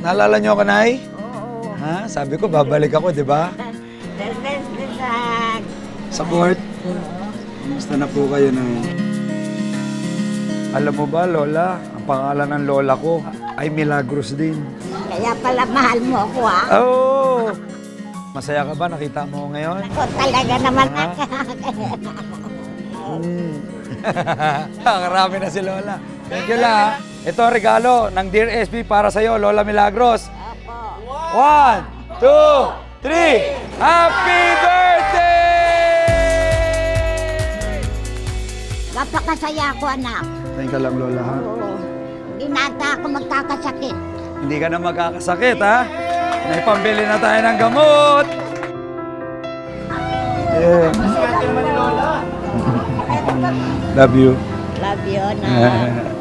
Naalala niyo ako, Nay? Oo. Ha? Sabi ko, babalik ako, di ba? Desdes sa... Sa court. Kumusta na po kayo, Nay? Alam mo ba, Lola, ang pangalan ng Lola ko ay Milagros din. Kaya pala mahal mo ako ah. Oh! Masaya ka ba? Nakita mo ako ngayon? Ako talaga naman. Ha? Mm. Karami na si Lola. Thank you la. Ito ang regalo ng Dear SB para sa'yo, Lola Milagros. Opo. One, two, three. Happy birthday! Napakasaya ako anak. Thank ka lang, Lola, ha? Oo. Hindi na ata ako magkakasakit. Hindi ka na magkakasakit, ha? May pambili na tayo ng gamot. Yeah. Love you. Love you na.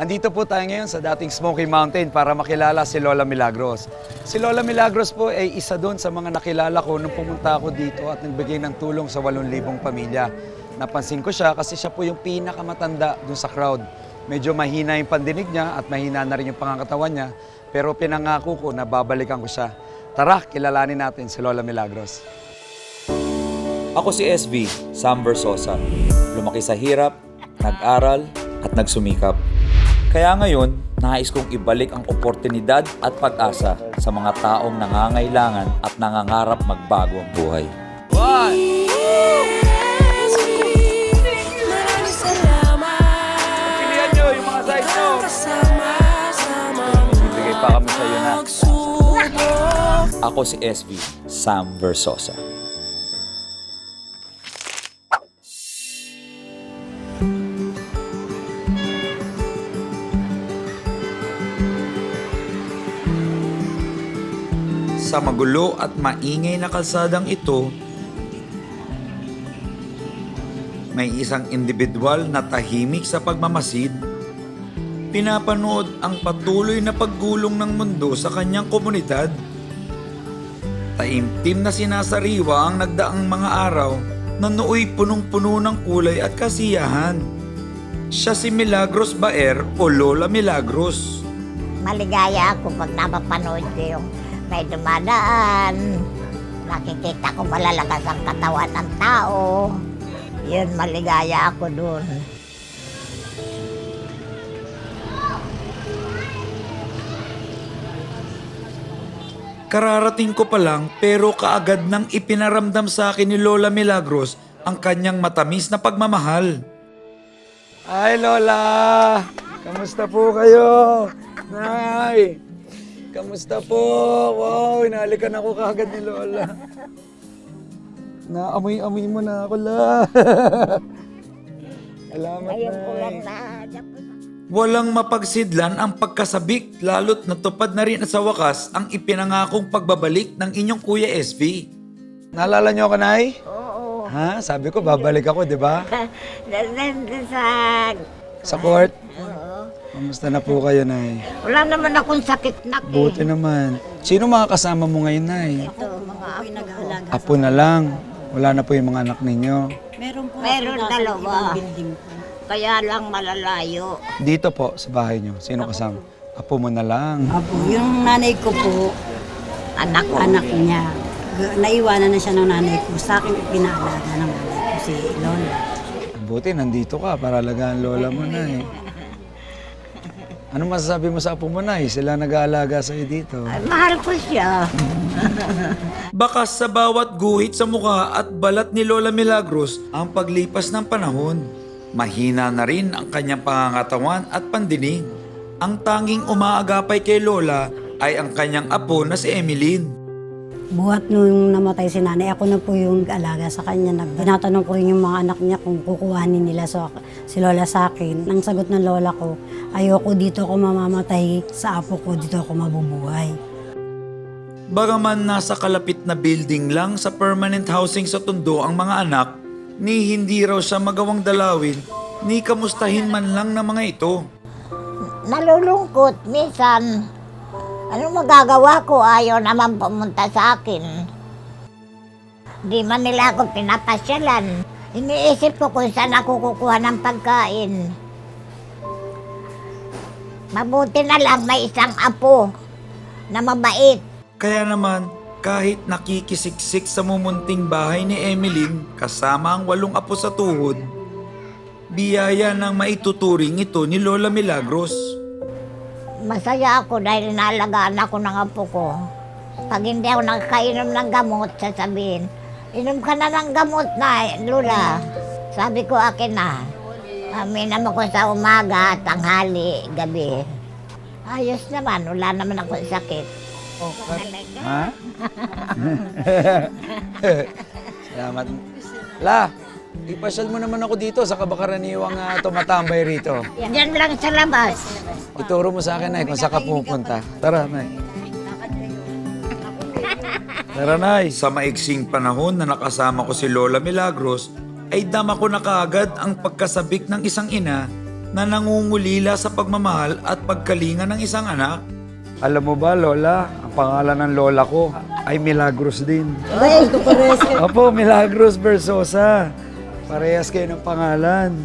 Andito po tayo ngayon sa dating Smoky Mountain para makilala si Lola Milagros. Si Lola Milagros po ay isa doon sa mga nakilala ko nung pumunta ako dito at nagbigay ng tulong sa 8,000 pamilya. Napansin ko siya kasi siya po yung pinakamatanda doon sa crowd. Medyo mahina yung pandinig niya at mahina na rin yung pangangatawan niya. Pero pinangako ko na babalikan ko siya. Tara, kilalanin natin si Lola Milagros. Ako si SB, Sam Versosa. Lumaki sa hirap, nag-aral, at nagsumikap. Kaya ngayon, nais kong ibalik ang oportunidad at pag-asa sa mga taong nangangailangan at nangangarap magbago ang buhay. Na. Ako si SB, Sam Versosa. Magulo at maingay na kalsadang ito, may isang individual na tahimik sa pagmamasid pinapanood ang patuloy na paggulong ng mundo sa kanyang komunidad. Taimtim na sinasariwa ang nagdaang mga araw na nooy punong-puno ng kulay at kasiyahan. Siya si Milagros Baer o Lola Milagros. Maligaya ako pag napapanood ko yung may dumadaan. Nakikita ko malalakas ang katawan ng tao. Yun, maligaya ako dun. Kararating ko pa lang pero kaagad nang ipinaramdam sa akin ni Lola Milagros ang kanyang matamis na pagmamahal. Hi, Lola! Kamusta po kayo? Nay! Kamusta po? Wow, inalikan ako kagad ni Lola. Naamoy-amoy mo na ako, La. Salamat, lang Nay. na. Walang mapagsidlan ang pagkasabik lalo't natupad na rin sa wakas ang ipinangakong pagbabalik ng inyong Kuya SB. Naalala niyo ako, Nay? Oo. Ha? Sabi ko, babalik ako, di ba? Desdes sa... Sa court. Oo. Kamusta na po kayo, Nay? Wala naman akong sakit na. Buti naman. Sino mga kasama mo ngayon, Nay? Ito, mga apo. Apo na lang. Wala na po yung mga anak ninyo. Meron po Meron dalawa. Kaya lang malalayo. Dito po, sa bahay niyo. Sino kasama? Apo mo na lang. Apo, yung nanay ko po, Anak ko. anak niya. Naiwanan na siya ng nanay ko. Sa akin pinaalaga ng nanay ko si Lola. Buti, nandito ka para alagaan lola mo na eh. Ano masasabi mo sa apo mo na eh? Sila nag-aalaga sa'yo dito. Ay, mahal ko siya. Bakas sa bawat guhit sa mukha at balat ni Lola Milagros ang paglipas ng panahon. Mahina na rin ang kanyang pangangatawan at pandinig. Ang tanging umaagapay kay Lola ay ang kanyang apo na si Emeline. Buhat nung namatay si nanay, ako na po yung alaga sa kanya. Nag- Tinatanong ko rin yung mga anak niya kung kukuhanin nila sa, si Lola sa akin. Ang sagot ng Lola ko, ayoko dito ako mamamatay, sa apo ko dito ako mabubuhay. Bagaman nasa kalapit na building lang sa permanent housing sa Tondo ang mga anak, ni hindi raw siya magawang dalawin, ni kamustahin man lang ng mga ito. Nalulungkot. Minsan, anong magagawa ko? Ayaw naman pumunta sa akin. Di man nila ako pinapasyalan. Iniisip ko kung saan ako kukuha ng pagkain. Mabuti na lang may isang apo na mabait. Kaya naman, kahit nakikisiksik sa mumunting bahay ni Emeline kasama ang walong apo sa tuhod, biyaya ng maituturing ito ni Lola Milagros. Masaya ako dahil nalagaan ako ng apo ko. Pag hindi ako nakakainom ng gamot, sasabihin, inom ka na ng gamot na, Lula. Sabi ko akin na. Aminam ako sa umaga, tanghali, gabi. Ayos naman, wala naman ako sakit. Ha? Salamat. La, ipasyal mo naman ako dito sa kabakaraniwang uh, tumatambay rito. Diyan lang sa labas. Ituro mo sa akin, Nay, kung saan ka pupunta. Tara, Nay. Tara, Nay. Sa maiksing panahon na nakasama ko si Lola Milagros, ay dama ko na kaagad ang pagkasabik ng isang ina na nangungulila sa pagmamahal at pagkalinga ng isang anak. Alam mo ba, Lola, ang pangalan ng Lola ko ay Milagros din. Opo, Milagros Versosa. Parehas kayo ng pangalan.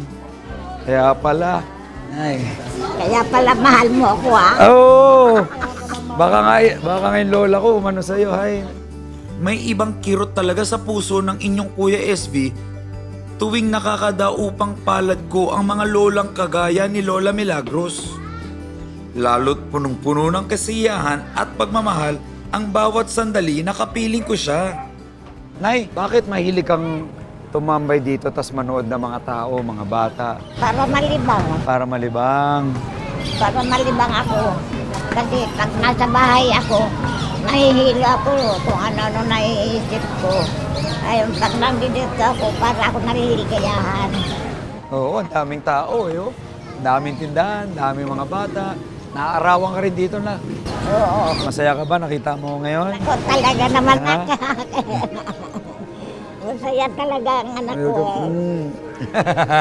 Kaya pala, Nay. Kaya pala mahal mo ako ah. Oh! Baka nga, baka nga yung Lola ko umano sa'yo, hay. May ibang kirot talaga sa puso ng inyong Kuya SB tuwing nakakadaupang palad ko ang mga lolang kagaya ni Lola Milagros. Lalo't punong-puno ng kasiyahan at pagmamahal ang bawat sandali na kapiling ko siya. Nay, bakit mahilig kang tumambay dito tas manood ng mga tao, mga bata, Para malibang. para malibang? Para malibang ako. Kasi pag nasa bahay ako, nahihilo ako kung ano-ano naiisip ko. Ayun, pag nandito ako, para ako naliligayahan. Oo, ang daming tao eh. Oh. Daming tindahan, daming mga bata. Naaarawan ka rin dito na. Oo. Masaya ka ba? Nakita mo ngayon? Ako talaga naman Ha? Masaya talaga ang anak ko. Mm.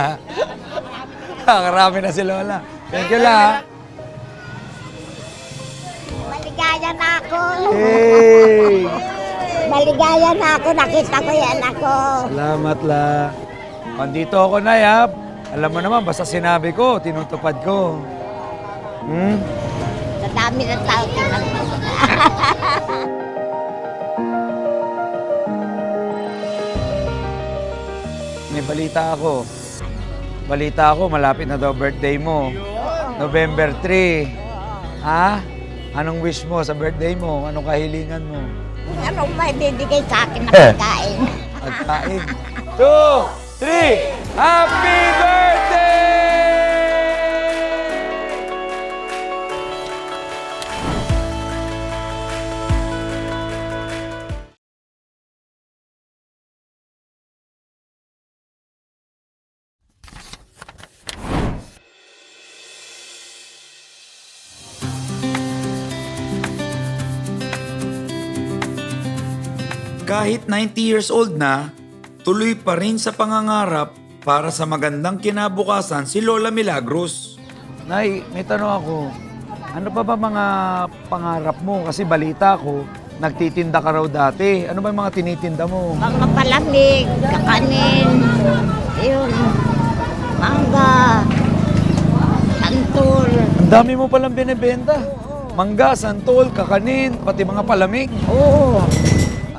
Kakarami na si Lola. Thank you la. Maligaya na ako. Hey! Maligaya na ako. Nakita ko yan ako. Salamat la. Andito ako na, yap. Alam mo naman, basta sinabi ko, tinutupad ko. Hmm? Sa dami ng tao tinanong. balita ako. Balita ako, malapit na daw birthday mo. November 3. Ha? Anong wish mo sa birthday mo? Anong kahilingan mo? Anong may bibigay sa akin na pagkain? Pagkain. Two, three! Happy birthday! Kahit 90 years old na, tuloy pa rin sa pangangarap para sa magandang kinabukasan si Lola Milagros. Nay, may tanong ako. Ano pa ba mga pangarap mo? Kasi balita ko, nagtitinda ka raw dati. Ano ba yung mga tinitinda mo? Mga palamig, kakanin, yun, mangga, santol. Ang dami mo palang binibenta. Mangga, santol, kakanin, pati mga palamig. Oo.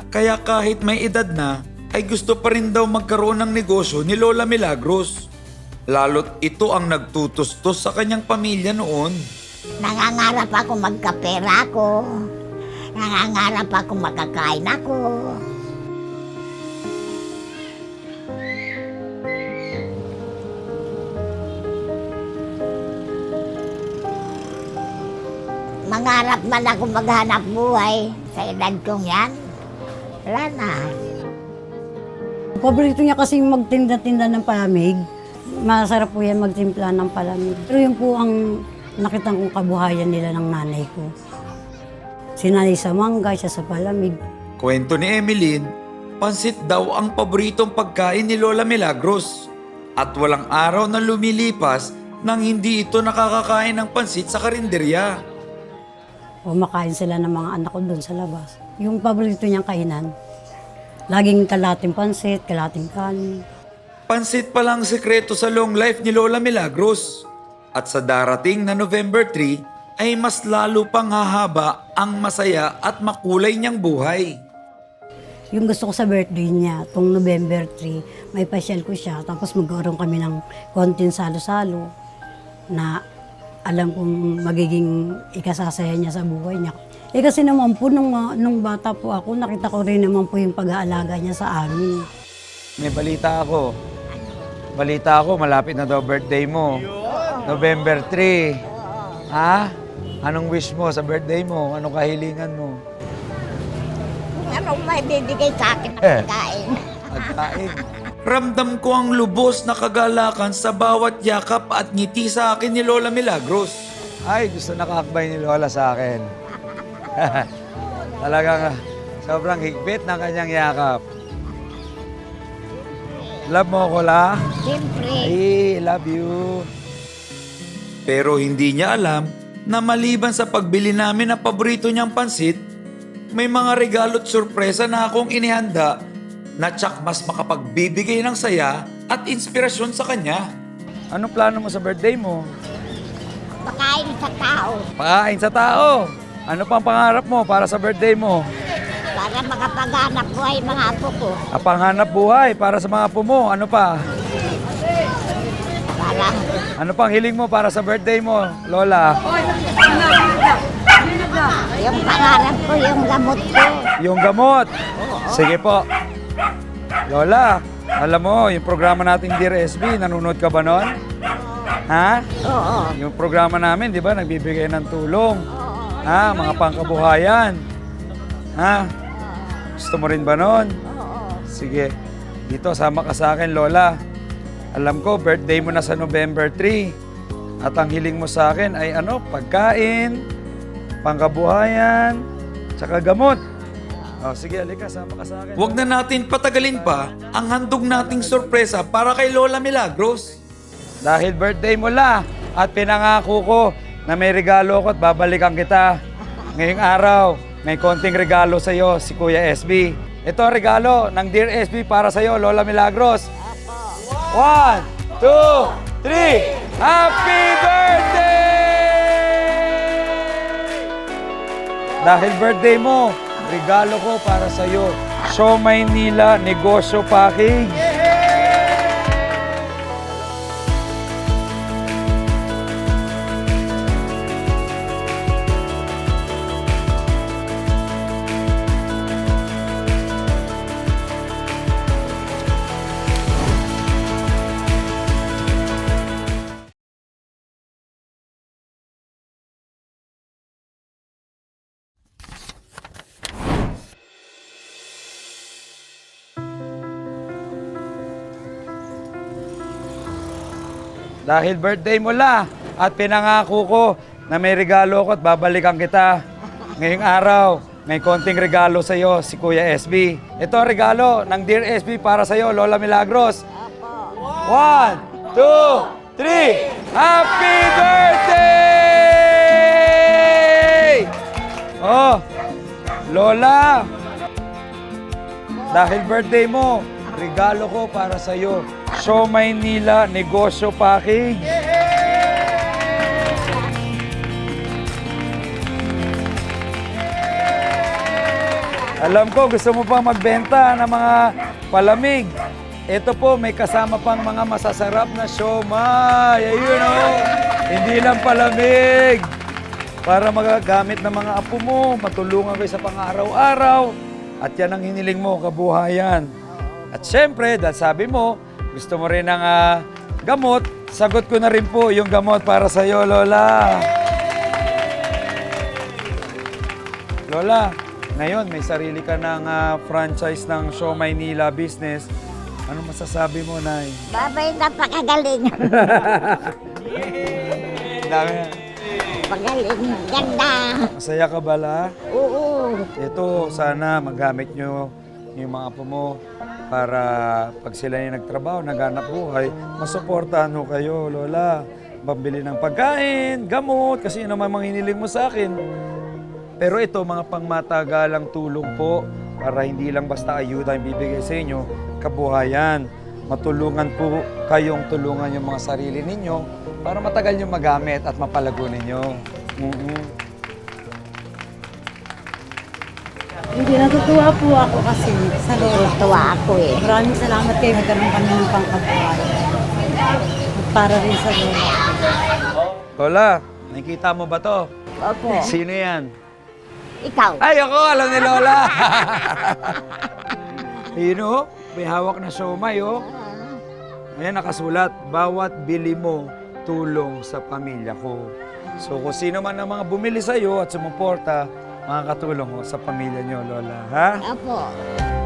Kaya kahit may edad na, ay gusto pa rin daw magkaroon ng negosyo ni Lola Milagros. Lalo't ito ang nagtutustos sa kanyang pamilya noon. Nangangarap ako magkapera ako. Nangangarap ako makakain ako. Mangarap man ako maghanap buhay sa edad kong yan. Wala na. Paborito niya kasi magtinda-tinda ng palamig. Masarap po yan magtimpla ng palamig. Pero yun po ang nakita kong kabuhayan nila ng nanay ko. Si nanay sa mangga, siya sa palamig. Kwento ni Emeline, pansit daw ang paboritong pagkain ni Lola Milagros. At walang araw na lumilipas nang hindi ito nakakakain ng pansit sa karinderya. Kumakain sila ng mga anak ko doon sa labas. Yung paborito niyang kainan, laging kalating pansit, kalating kanin. Pansit palang sekreto sa long life ni Lola Milagros. At sa darating na November 3 ay mas lalo pang hahaba ang masaya at makulay niyang buhay. Yung gusto ko sa birthday niya, tong November 3, may pasyal ko siya. Tapos magkaroon kami ng konting salo-salo na alam kong magiging ikasasaya niya sa buhay niya. Eh kasi naman po, nung, ah, nung bata po ako, nakita ko rin naman po yung pag-aalaga niya sa amin. May balita ako. Balita ako, malapit na daw birthday mo. November 3. Ha? Anong wish mo sa birthday mo? Anong kahilingan mo? Anong may bibigay sa akin na Eh. pagkain. Pagkain. Ramdam ko ang lubos na kagalakan sa bawat yakap at ngiti sa akin ni Lola Milagros. Ay, gusto nakakbay ni Lola sa akin. Talagang ah, sobrang higpit ng kanyang yakap. Love mo ako, La? Siyempre, Ay, love you. Pero hindi niya alam na maliban sa pagbili namin ng paborito niyang pansit, may mga regalo't sorpresa na akong inihanda na tsak mas makapagbibigay ng saya at inspirasyon sa kanya. Anong plano mo sa birthday mo? pakain sa tao Pakain sa tao. Ano pang pangarap mo para sa birthday mo? para makapaghanap buhay mga apo ko. Ah, panghanap buhay para sa mga apo mo. Ano pa? Para Ano pang hiling mo para sa birthday mo, Lola? yung pangarap ko, yung gamot ko. Yung gamot. Sige po. Lola, alam mo, yung programa nating Dear SB, nanonood ka ba nun? Ha? Oo. Yung programa namin, di ba, nagbibigay ng tulong. Ha? Mga pangkabuhayan. Ha? Gusto mo rin ba nun? Sige. Dito, sama ka sa akin, Lola. Alam ko, birthday mo na sa November 3. At ang hiling mo sa akin ay ano, pagkain, pangkabuhayan, tsaka gamot. O, sige, alika, sama ka sa akin. Huwag na natin patagalin pa ang handog nating sorpresa para kay Lola Milagros. Dahil birthday mo la at pinangako ko na may regalo ko at babalikan kita. Ngayong araw, may konting regalo sa iyo si Kuya SB. Ito ang regalo ng Dear SB para sa iyo, Lola Milagros. One, two, three! Happy birthday! Dahil birthday mo, regalo ko para sa iyo. Show Maynila Negosyo Package. Dahil birthday mo la at pinangako ko na may regalo ko at babalikan kita. Ngayong araw, may konting regalo sa iyo si Kuya SB. Ito ang regalo ng Dear SB para sa iyo, Lola Milagros. One, two, three! Happy birthday! Oh, Lola, dahil birthday mo, regalo ko para sa iyo. Show Maynila Negosyo Package. Alam ko, gusto mo pa magbenta ng mga palamig. Ito po, may kasama pang mga masasarap na siomay. Ayun o. Hindi lang palamig. Para magagamit ng mga apo mo, matulungan kayo sa pang-araw-araw. At yan ang hiniling mo, kabuhayan. At syempre, dahil sabi mo, gusto mo rin ng ah, gamot, sagot ko na rin po yung gamot para sa iyo, Lola. Lola, ngayon may sarili ka ng ah, franchise ng Show Maynila Business. Ano masasabi mo, Nay? Babay, napakagaling. Dami. Pagaling, ganda. Masaya ka ba, La? Oo. Ito, sana magamit nyo yung mga apo mo para pag sila yung nagtrabaho, naghanap buhay, masuportahan ho kayo, Lola. Pambili ng pagkain, gamot, kasi yun naman mga hiniling mo sa akin. Pero ito, mga pangmatagalang tulong po para hindi lang basta ayuda ang bibigay sa inyo, kabuhayan. matulungan po kayong tulungan yung mga sarili ninyo para matagal nyo magamit at mapalago ninyo. Mhm. Hindi, natutuwa po ako kasi sa lola. Tuwa ako eh. Maraming salamat kayo. Nagkaroon kami ng pangkabuhay. Para rin sa lola. Lola, nakikita mo ba to? Opo. Sino yan? Ikaw. Ay, ako, alam ni Lola. Ayun oh, may hawak na siomay oh. Ayan, nakasulat, bawat bili mo, tulong sa pamilya ko. So kung sino man ang mga bumili sa iyo at sumuporta, makakatulong ho sa pamilya niyo, Lola. Ha? Opo.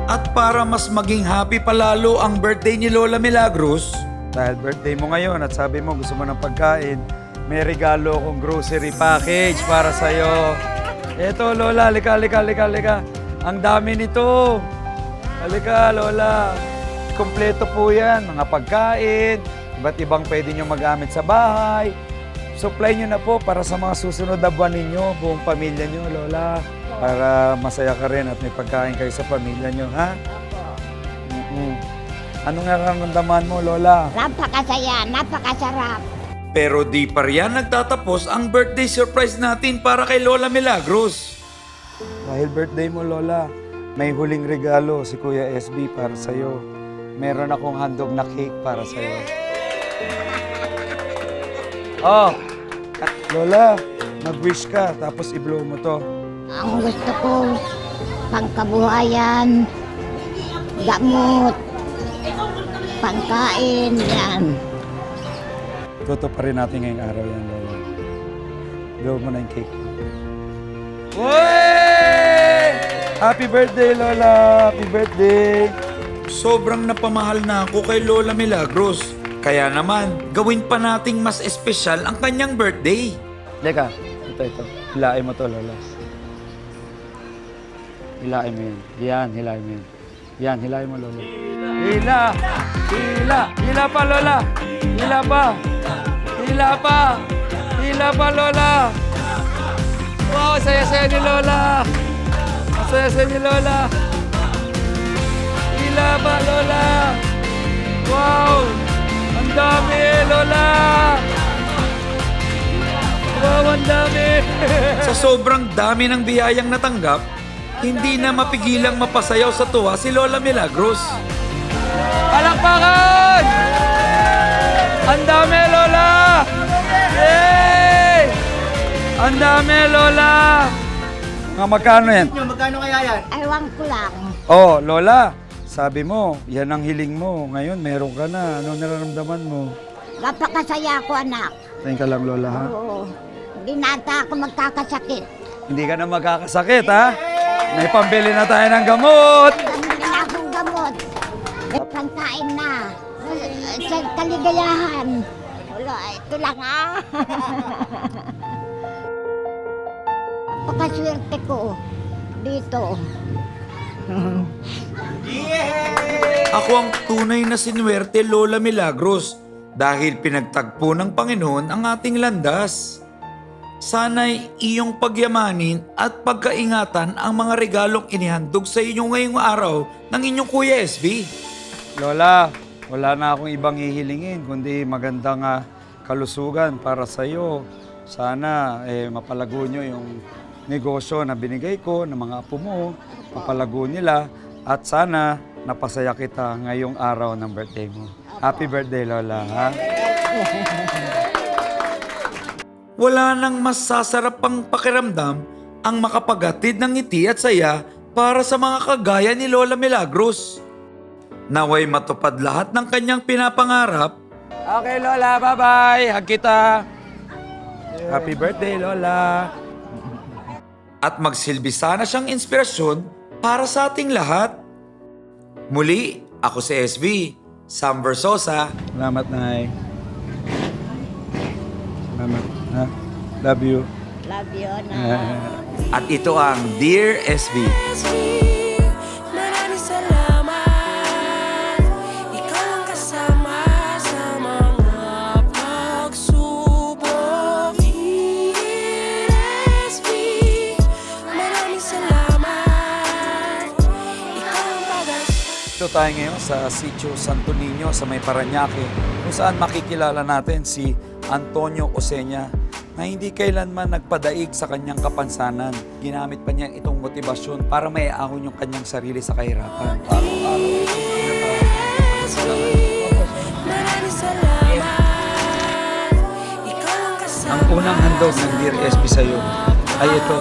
At para mas maging happy palalo ang birthday ni Lola Milagros, Dahil birthday mo ngayon at sabi mo gusto mo ng pagkain, may regalo akong grocery package para sa iyo. Eto, Lola, halika, halika, halika, halika. Ang dami nito. Halika, Lola. Kompleto po yan. Mga pagkain, iba't ibang pwede nyo magamit sa bahay. Supply nyo na po para sa mga susunod na buwan ninyo, buong pamilya nyo, Lola. Para masaya ka rin at may pagkain kayo sa pamilya nyo, ha? Mm-mm. Anong nararamdaman mo, Lola? Napakasaya, napakasarap. pero di pa riyan nagtatapos ang birthday surprise natin para kay Lola Milagros. Dahil birthday mo, Lola, may huling regalo si Kuya SB para sa'yo. Meron akong handog na cake para sa'yo. Oh, Lola, mag-wish ka, tapos i-blow mo to. Ang gusto ko, pangkabuhayan, gamot, pangkain, yan. Toto pa rin natin ngayong araw yan, Lola. Blow mo na yung cake. Uy! Happy birthday, Lola! Happy birthday! Sobrang napamahal na ako kay Lola Milagros. Kaya naman, gawin pa nating mas espesyal ang kanyang birthday. Leka, ito, ito. Hilain mo to, Lola. Hilain mo yun. Yan, hilain mo yun. Yan, hilain mo, Lola. Hila! Hila! Hila pa, Lola! Hila pa! Hila pa! Hila pa, Lola! Wow, saya-saya ni Lola! Saya-saya ni Lola! Hila pa, Lola! Wow! Ang dami, Lola! Wow, ang dami! Sa sobrang dami ng biyayang natanggap, hindi na mapigilang mapasayaw sa tuwa si Lola Milagros. Palakpakan! Ang dami, Lola! Yay! Ang dami, Lola! Mga magkano yan? Aywan ko lang. Oh, Lola, sabi mo, yan ang hiling mo. Ngayon, meron ka na. Anong nararamdaman mo? Napakasaya ko, anak. Tingin ka lang, Lola, ha? Oo. Hindi na ata ako magkakasakit. Hindi ka na magkakasakit, ha? May pambili na tayo ng gamot! Dami na akong gamot. May pangkain na. Sa kaligayahan. Wala, ito lang ah. Pakaswerte ko dito. Ako ang tunay na sinwerte Lola Milagros dahil pinagtagpo ng Panginoon ang ating landas. Sana'y iyong pagyamanin at pagkaingatan ang mga regalong inihandog sa inyo ngayong araw ng inyong Kuya SB. Lola, wala na akong ibang hihilingin, kundi magandang ah, kalusugan para sa iyo. Sana eh, mapalago nyo yung negosyo na binigay ko ng mga apo mo, mapalago nila, at sana napasaya kita ngayong araw ng birthday mo. Happy birthday, Lola. Ha? Wala nang mas sasarap pang pakiramdam ang makapagatid ng ngiti at saya para sa mga kagaya ni Lola Milagros. Naway matupad lahat ng kanyang pinapangarap Okay, Lola. Bye-bye. Hag kita. Happy birthday, Lola. at magsilbi sana siyang inspirasyon para sa ating lahat. Muli, ako si SB, Sam Versosa. Salamat, Nay. Salamat. Ha? Love you. Love you, na. At ito ang Dear SB. Maraming Nandito tayo ngayon sa Sitio Santo Niño sa May Paranaque kung saan makikilala natin si Antonio Osenya na hindi kailanman nagpadaig sa kanyang kapansanan. Ginamit pa niya itong motibasyon para maiahon yung kanyang sarili sa kahirapan. Ang unang handog ng Dear SB sa'yo ay ito.